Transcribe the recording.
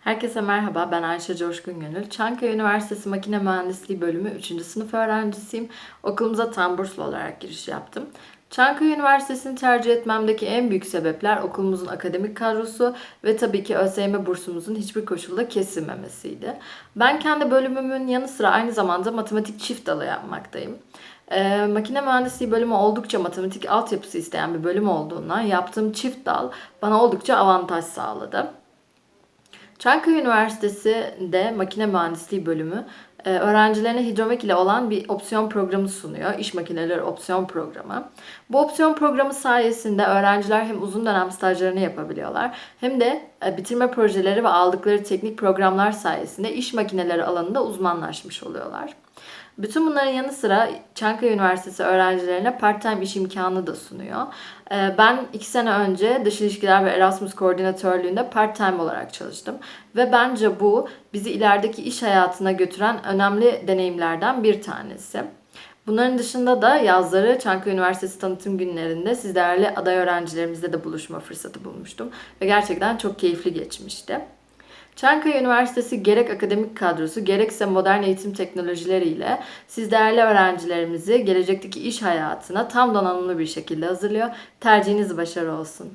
Herkese merhaba, ben Ayşe Coşkun Gönül. Çankaya Üniversitesi Makine Mühendisliği Bölümü 3. sınıf öğrencisiyim. Okulumuza tam burslu olarak giriş yaptım. Çankaya Üniversitesi'ni tercih etmemdeki en büyük sebepler okulumuzun akademik kadrosu ve tabii ki ÖSYM bursumuzun hiçbir koşulda kesilmemesiydi. Ben kendi bölümümün yanı sıra aynı zamanda matematik çift dalı yapmaktayım. Ee, makine mühendisliği bölümü oldukça matematik altyapısı isteyen bir bölüm olduğundan yaptığım çift dal bana oldukça avantaj sağladı. Çankaya Üniversitesi'de makine mühendisliği bölümü e, öğrencilerine hidromek ile olan bir opsiyon programı sunuyor. İş makineleri opsiyon programı. Bu opsiyon programı sayesinde öğrenciler hem uzun dönem stajlarını yapabiliyorlar hem de bitirme projeleri ve aldıkları teknik programlar sayesinde iş makineleri alanında uzmanlaşmış oluyorlar. Bütün bunların yanı sıra Çankaya Üniversitesi öğrencilerine part-time iş imkanı da sunuyor. Ee, Ben iki sene önce dış ilişkiler ve Erasmus koordinatörlüğünde part-time olarak çalıştım. Ve bence bu bizi ilerideki iş hayatına götüren önemli deneyimlerden bir tanesi. Bunların dışında da yazları Çankaya Üniversitesi tanıtım günlerinde siz değerli aday öğrencilerimizle de buluşma fırsatı bulmuştum. Ve gerçekten çok keyifli geçmişti. Çankaya Üniversitesi gerek akademik kadrosu gerekse modern eğitim teknolojileriyle siz değerli öğrencilerimizi gelecekteki iş hayatına tam donanımlı bir şekilde hazırlıyor. Tercihiniz başarı olsun.